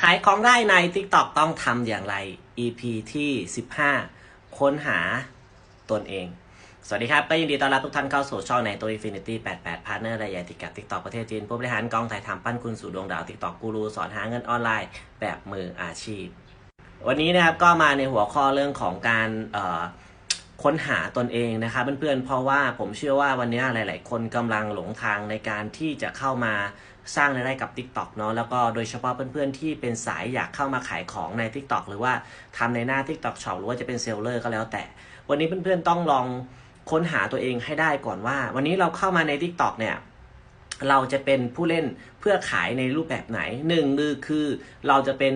ขายของได้ใน TikTok ต้องทำอย่างไร EP ที่ 15 ค้นหาตนเอง สวัสดีครับ ก็ยินดีต้อนรับทุกท่านเข้าสู่ช่องในตัว Infinity 88 Partner รายใหญ่ติดกับ TikTok ประเทศจีน ผู้บริหารกองถ่ายทำปั้นคุณสู่ดวงดาว TikTok กูรูสอนหาเงินออนไลน์แบบมืออาชีพ วันนี้นะครับก็มาในหัวข้อเรื่องของการเอ่อ ค้นหาตนเองนะครับเพื่อนๆ เพราะว่าผมเชื่อว่าวันนี้หลาย ๆ คนกำลังหลงทางในการที่จะเข้ามาสร้างรายได้กับ TikTok เนาะแล้วก็โดยเฉพาะเพื่อนๆ ที่เป็นสายอยากเข้ามาขายของใน TikTok หรือว่าทำในหน้า TikTok Shop หรือว่าจะเป็นเซลเลอร์ก็แล้วแต่ วันนี้เพื่อนๆ ต้องลองค้นหาตัวเองให้ได้ก่อนว่า วันนี้เราเข้ามาใน TikTok เนี่ยเราจะเป็นผู้เล่นเพื่อขายในรูปแบบไหนหนึ่งมือคือเราจะเป็น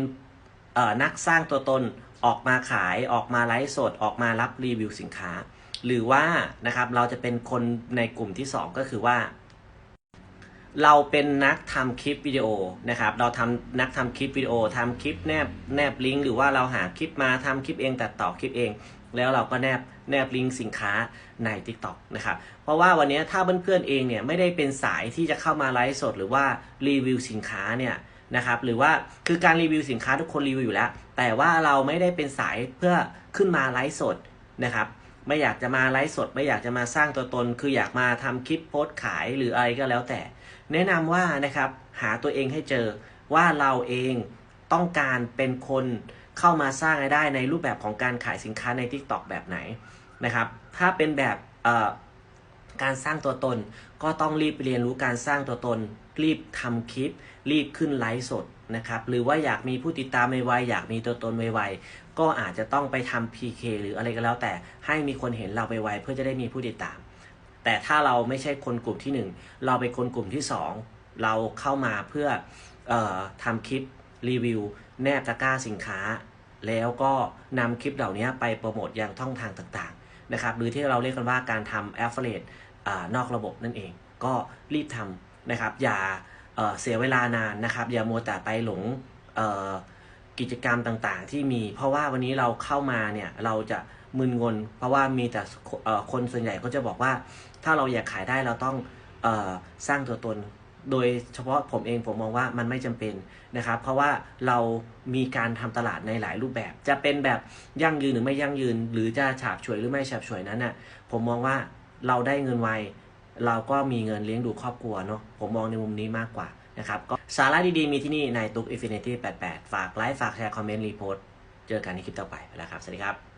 นักสร้างตัวตน ออกมาขายออกมาไลฟ์สดออกมารับรีวิวสินค้า หรือว่านะครับเราจะเป็นคนในกลุ่มที่ 2 ก็คือว่า เราเป็นนักทำคลิปวิดีโอนะครับเราทำนักทำคลิปวิดีโอทำคลิปแนบแนบลิงก์หรือว่าเราหาคลิปมาทำคลิปเองตัดต่อคลิปเอง แล้วเราก็แนบแนบลิงก์สินค้าใน TikTok นะครับเพราะว่าวันนี้ถ้าเพื่อนๆเองเนี่ยไม่ได้เป็นสายที่จะเข้ามาไลฟ์สดหรือว่ารีวิวสินค้าเนี่ย นะครับหรือว่าคือการรีวิวสินค้าทุกคนรีวิวอยู่แล้ว แต่ว่าเราไม่ได้เป็นสายเพื่อขึ้นมาไลฟ์สดนะครับไม่อยากจะมาไลฟ์สด ไม่อยากจะมาสร้างตัวตน คืออยากมาทำคลิปโพสต์ขายหรืออะไรก็แล้วแต่ แนะนำว่านะครับหาตัวเองให้เจอว่าเราเองต้องการเป็นคนเข้ามาสร้างรายได้ในรูปแบบของการขายสินค้าใน TikTok แบบไหนนะครับถ้าเป็นแบบ การสร้างตัวตน ก็ต้องรีบเรียนรู้การสร้างตัวตน รีบทำคลิป รีบขึ้นไลฟ์สดนะครับหรือว่าอยากมีผู้ติดตามไวๆอยากมีตัวตนไวๆก็อาจจะต้องไปทำ PK หรืออะไรก็แล้ว แต่ให้มีคนเห็นเราไวๆเพื่อจะได้มีผู้ติดตาม แต่ถ้าเราไม่ใช่คนกลุ่มที่หนึ่งเราเป็นคนกลุ่มที่สองเราเข้ามาเพื่อออทำคลิปรีวิว แนบตะกร้าสินค้า แล้วก็นำคลิปเหล่านี้ไปโปรโมทยังท่องทางต่างๆนะครับหรือที่เราเรียกกันว่าการทำ affiliate อนอกระบบนั่นเอง ก็รีบทำนะครับ อย่าเเสียเวลานานนะครับ อย่ามัวแต่ไปหลงกิจกรรมต่างๆ ที่มี เพราะว่าวันนี้เราเข้ามาเนี่ยเราจะมึนงน เพราะว่ามีแต่คนส่วนใหญ่ก็จะบอกว่า ถ้าเราอยากขายได้เราต้องออสร้างตัวตน โดยเฉพาะผมเองผมมองว่ามันไม่จำเป็นนะครับ เพราะว่าเรามีการทำตลาดในหลายรูปแบบ จะเป็นแบบยั่งยืนหรือไม่ยั่งยืน หรือจะฉาบฉวยหรือไม่ฉาบฉวยนั้นน่ะผมมองว่า เราได้เงินไวเราก็มีเงินเลี้ยงดูครอบครัวเนาะผมมองในมุมนี้มากกว่านะครับก็สาระดีๆ มีที่นี่ในตุ๊กอินฟินิตี้88 ฝากไลค์ ฝากแชร์ คอมเมนต์ รีโพสต์ เจอกันในคลิปต่อไปไปแล้วครับ สวัสดีครับ